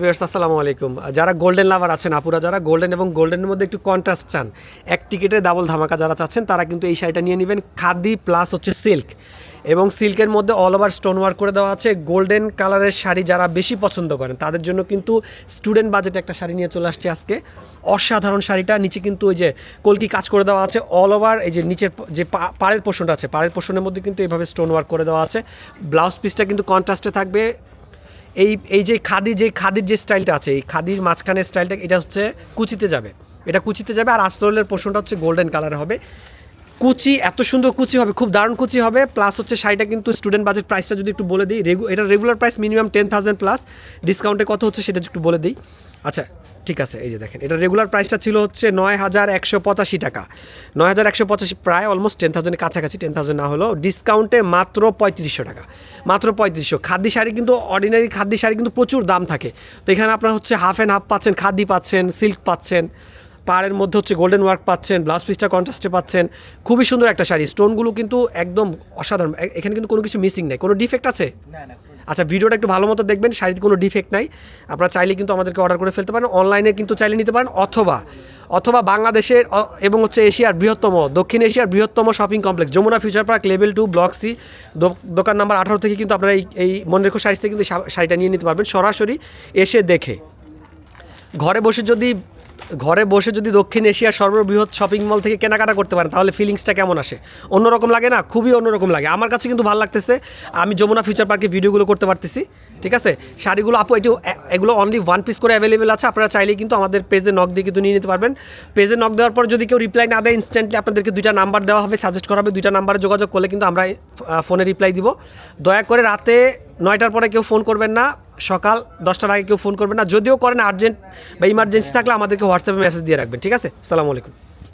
Viewers আসসালামু আলাইকুম। যারা গোল্ডেন লাভার আছেন, আপুরা যারা গোল্ডেন এবং গোল্ডেনের মধ্যে একটু কন্ট্রাস্ট চান, এক টিকিটে ডাবল ধামাকা যারা চাচ্ছেন, তারা কিন্তু এই শাড়িটা নিয়ে নেবেন। খাদি প্লাস হচ্ছে সিল্ক এবং সিল্কের মধ্যে অল ওভার স্টোন ওয়ার্ক করে দেওয়া আছে। গোল্ডেন কালারের শাড়ি যারা বেশি পছন্দ করেন, তাদের জন্য কিন্তু স্টুডেন্ট বাজেটে একটা শাড়ি নিয়ে চলে আসছে আজকে। অসাধারণ শাড়িটা, নিচে কিন্তু ওই যে কলকি কাজ করে দেওয়া আছে। অল ওভার এই যে নিচের যে পাড়ের পোষণটা আছে, পাড়ের পোষণের মধ্যে কিন্তু এইভাবে স্টোন ওয়ার্ক করে দেওয়া আছে। ব্লাউজ পিসটা কিন্তু কন্ট্রাস্টে থাকবে। এই এই যে খাদি, যে খাদির যে স্টাইলটা আছে, এই খাদির মাঝখানের স্টাইলটা এটা হচ্ছে কুচিতে যাবে। এটা কুচিতে যাবে আর আস্তরলের পোষণটা হচ্ছে গোল্ডেন কালার হবে। কুচি, এত সুন্দর কুচি হবে, খুব দারুণ কুচি হবে। প্লাস হচ্ছে শাড়িটা কিন্তু স্টুডেন্ট বাজেট প্রাইসটা যদি একটু বলে দিই রেগু এটা regular price minimum ten thousand plus ডিসকাউন্টে কত হচ্ছে সেটা একটু বলে দিই। আচ্ছা ঠিক আছে, এই যে দেখেন, এটা রেগুলার প্রাইসটা ছিল হচ্ছে নয় হাজার একশো পঁচাশি টাকা। নয় হাজার একশো পঁচাশি, প্রায় অলমোস্ট টেন থাউজেন্ডের কাছাকাছি টেন থাউজেন্ড না হলেও ডিসকাউন্টে মাত্র পঁয়ত্রিশশো টাকা। মাত্র পঁয়ত্রিশশো। খাদ্য শাড়ি কিন্তু অর্ডিনারি খাদ্য শাড়ি কিন্তু প্রচুর দাম থাকে। তো এখানে আপনার হচ্ছে হাফ অ্যান্ড হাফ পাচ্ছেন খাদি পাচ্ছেন সিল্ক পাচ্ছেন, পাড়ের মধ্যে হচ্ছে গোল্ডেন ওয়ার্ক পাচ্ছেন ব্লাউজ পিসটা কন্ট্রাস্টে পাচ্ছেন। খুবই সুন্দর একটা শাড়ি। স্টোনগুলো কিন্তু একদম অসাধারণ। এখানে কিন্তু কোনো কিছু মিসিং নেই। কোনো ডিফেক্ট আছে? আচ্ছা ভিডিওটা একটু ভালো মতো দেখবেন, শাড়িতে কোনো ডিফেক্ট নাই। আপনারা চাইলে কিন্তু আমাদেরকে অর্ডার করে ফেলতে পারেন অনলাইনে কিন্তু চাইলে নিতে পারেন, অথবা অথবা বাংলাদেশের এবং হচ্ছে এশিয়ার বৃহত্তম, দক্ষিণ এশিয়ার বৃহত্তম shopping complex Jamuna future park level two block C দোকান নাম্বার আঠারো থেকে কিন্তু আপনারা এই এই মনে রেখো শাড়ি থেকে কিন্তু শাড়িটা নিয়ে নিতে পারবেন, সরাসরি এসে দেখে। ঘরে বসে যদি ঘরে বসে যদি দক্ষিণ এশিয়ার সর্ববৃহৎ শপিং মল থেকে কেনাকাটা করতে পারেন, তাহলে ফিলিংসটা কেমন আসে? অন্যরকম লাগে না? খুবই অন্যরকম লাগে। আমার কাছে কিন্তু ভালো লাগতেছে, আমি যমুনা ফিউচার পার্কে ভিডিওগুলো করতে পারতেছি, ঠিক আছে? শাড়িগুলো, আপু, এটি এগুলো অনলি ওয়ান পিস করে অ্যাভেলেবেল আছে, আপনারা চাইলেই কিন্তু আমাদের পেজে নক দিয়ে কিন্তু নিয়ে নিতে পারবেন। পেজে নক দেওয়ার পর যদি কেউ রিপ্লাই না দেয় ইনস্ট্যান্টলি আপনাদেরকে দুইটা নাম্বার দেওয়া হবে সাজেস্ট করা হবে, দুইটা নাম্বারে যোগাযোগ করলে কিন্তু আমরা ফোনে রিপ্লাই দিব। দয়া করে রাতে নয়টার পরে কেউ ফোন করবেন না। সকাল দশটার আগে কেউ ফোন করবেন না। যদিও করেন আর্জেন্ট বা ইমার্জেন্সি থাকলে আমাদেরকে হোয়াটসঅ্যাপে মেসেজ দিয়ে রাখবেন, ঠিক আছে? সালামু আলাইকুম।